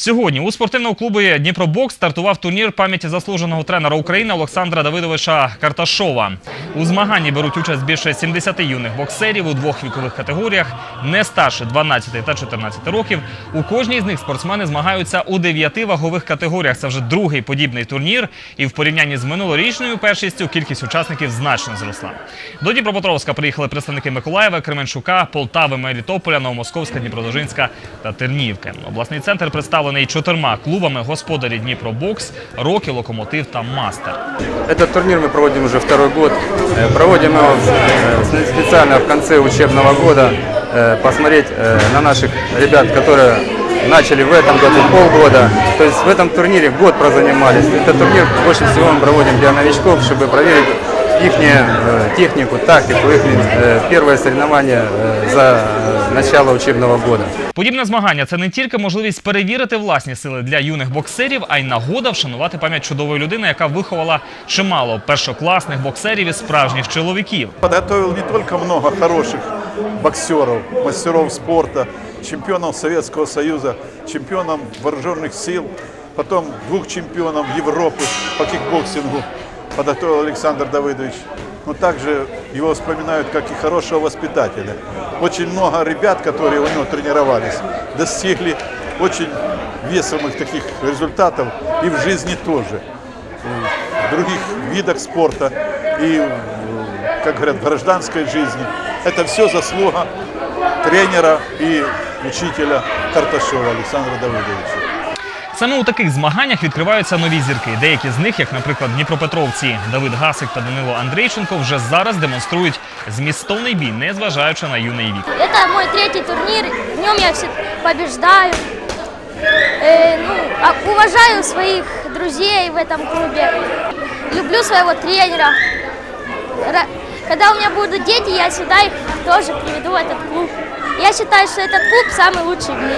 Сьогодні у спортивному клубі Дніпробокс стартував турнір пам'яті заслуженого тренера України Олександра Давидовича Карташова. У змаганні беруть участь більше 70 юних боксерів у двох вікових категоріях, не старше 12 та 14 років. У кожній з них спортсмени змагаються у дев'яти вагових категоріях. Це вже другий подібний турнір. І в порівнянні з минулорічною першістю кількість учасників значно зросла. До Дніпропетровська приїхали представники Миколаєва, Кременчука, Полтави, Мелітополя, Новомосковська, Дніпродзержинська та Тернівки. Обласний центр представлений чотирма клубами господарі Дніпробокс, Рокі, Локомотив та Мастер. Этот турнир мы проводим уже второй год. Э, Проводим его э, специально в конце учебного года, э, посмотреть э, на наших ребят, которые начали в этом году полгода. То есть в этом турнире год прозанимались. Этот турнир больше всего мы проводим для новичков, чтобы проверить их технику, тактику, их э, первое соревнование э, за э, начало учебного года. Подібне змагання це не тільки можливість перевірити власні сили для юних боксерів, а й нагода вшанувати пам'ять чудової людини, яка виховала чимало першокласних боксерів і справжніх чоловіків. Подготовил не только много хороших боксеров, мастеров спорта, чемпионов Советского Союза, чемпионов вооруженных сил, потом двух чемпионов Европы по кикбоксингу Подготовил Александр Давыдович. Но также его вспоминают как и хорошего воспитателя. Очень много ребят, которые у него тренировались, достигли очень весомых таких результатов и в жизни тоже в других видах спорта и, как говорят, в гражданской жизни. Это все заслуга тренера и учителя Карташова Александра Давыдовича. Саме у таких змаганнях відкриваються нові зірки. Деякі з них, як, наприклад, дніпропетровці Давид Гасик та Данило Андрейченко, вже зараз демонструють змістовний бій, незважаючи на юний вік. Это мой третий турнир, в нем я все побеждаю. Э, ну, а- уважаю своих друзей в этом клубе, люблю своего тренера. Ра- Когда у меня будут дети, я сюда их тоже приведу в этот клуб. Я считаю, что этот клуб самый лучший в мире.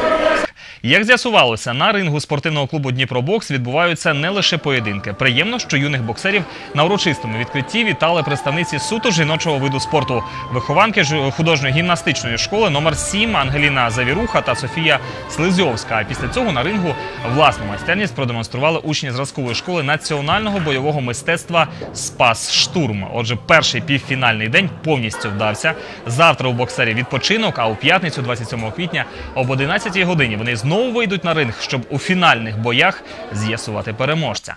Як з'ясувалося, на рингу спортивного клубу Дніпробокс відбуваються не лише поєдинки. Приємно, що юних боксерів на урочистому відкритті вітали представниці суто жіночого виду спорту, вихованки художньої гімнастичної школи номер 7 Ангеліна Завіруха та Софія Слизьовська. А після цього на рингу власну майстерність продемонстрували учні зразкової школи національного бойового мистецтва Спас Штурм. Отже, перший півфінальний день повністю вдався. Завтра у боксерів відпочинок, а у п'ятницю, 27 квітня, об 11 годині вони знову вийдуть на ринг, щоб у фінальних боях з'ясувати переможця.